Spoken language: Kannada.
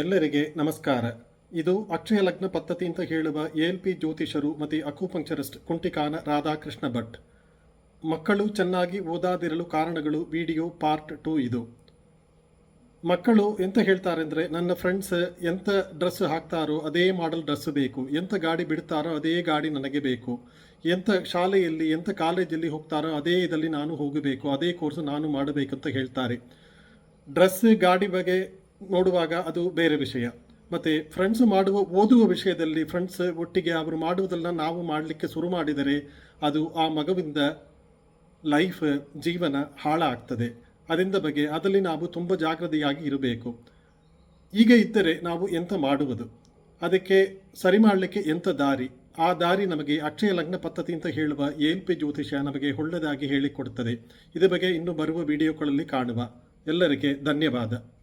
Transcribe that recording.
ಎಲ್ಲರಿಗೆ ನಮಸ್ಕಾರ. ಇದು ಅಕ್ಷಯ ಲಗ್ನ ಪದ್ಧತಿ ಅಂತ ಹೇಳುವ ಎಲ್ ಪಿ ಜ್ಯೋತಿಷರು ಮತ್ತು ಅಕೂಪಂಕ್ಚರಿಸ್ಟ್ ಕುಂಟಿಕಾನ ರಾಧಾಕೃಷ್ಣ ಭಟ್. ಮಕ್ಕಳು ಚೆನ್ನಾಗಿ ಓದಾದಿರಲು ಕಾರಣಗಳು ವಿಡಿಯೋ ಪಾರ್ಟ್ ಟೂ ಇದು. ಮಕ್ಕಳು ಎಂತ ಹೇಳ್ತಾರೆ ಅಂದರೆ ನನ್ನ ಫ್ರೆಂಡ್ಸ್ ಎಂಥ ಡ್ರೆಸ್ ಹಾಕ್ತಾರೋ ಅದೇ ಮಾಡಲ್ ಡ್ರೆಸ್ ಬೇಕು. ಎಂಥ ಗಾಡಿ ಬಿಡ್ತಾರೋ ಅದೇ ಗಾಡಿ ನನಗೆ ಬೇಕು. ಎಂಥ ಶಾಲೆಯಲ್ಲಿ ಎಂಥ ಕಾಲೇಜಲ್ಲಿ ಹೋಗ್ತಾರೋ ಅದೇ ಇದರಲ್ಲಿ ನಾನು ಹೋಗಬೇಕು. ಅದೇ ಕೋರ್ಸ್ ನಾನು ಮಾಡಬೇಕು ಅಂತ ಹೇಳ್ತಾರೆ. ಡ್ರೆಸ್, ಗಾಡಿ ಬಗ್ಗೆ ನೋಡುವಾಗ ಅದು ಬೇರೆ ವಿಷಯ. ಮತ್ತು ಫ್ರೆಂಡ್ಸ್ ಮಾಡುವ, ಓದುವ ವಿಷಯದಲ್ಲಿ ಫ್ರೆಂಡ್ಸ್ ಒಟ್ಟಿಗೆ ಅವರು ಮಾಡುವುದನ್ನು ನಾವು ಮಾಡಲಿಕ್ಕೆ ಶುರು ಮಾಡಿದರೆ ಅದು ಆ ಮಗುವಿಂದ ಲೈಫ್ ಜೀವನ ಹಾಳಾಗ್ತದೆ. ಅದರಿಂದ ಬಗ್ಗೆ? ಅದರಲ್ಲಿ ನಾವು ತುಂಬ ಜಾಗ್ರತೆಯಾಗಿ ಇರಬೇಕು. ಈಗ ಇದ್ದರೆ ನಾವು ಎಂತ ಮಾಡುವುದು? ಅದಕ್ಕೆ ಸರಿ ಮಾಡಲಿಕ್ಕೆ ಎಂಥ ದಾರಿ? ಆ ದಾರಿ ನಮಗೆ ಅಕ್ಷಯ ಲಗ್ನ ಪದ್ಧತಿ ಅಂತ ಹೇಳುವ ಎಲ್ ಪಿ ಜ್ಯೋತಿಷ್ಯ ನಮಗೆ ಒಳ್ಳೆಯದಾಗಿ ಹೇಳಿಕೊಡುತ್ತದೆ ಇದರ ಬಗ್ಗೆ ಇನ್ನು ಬರುವ ವಿಡಿಯೋಗಳಲ್ಲಿ ಕಾಣುವ. ಎಲ್ಲರಿಗೆ ಧನ್ಯವಾದ.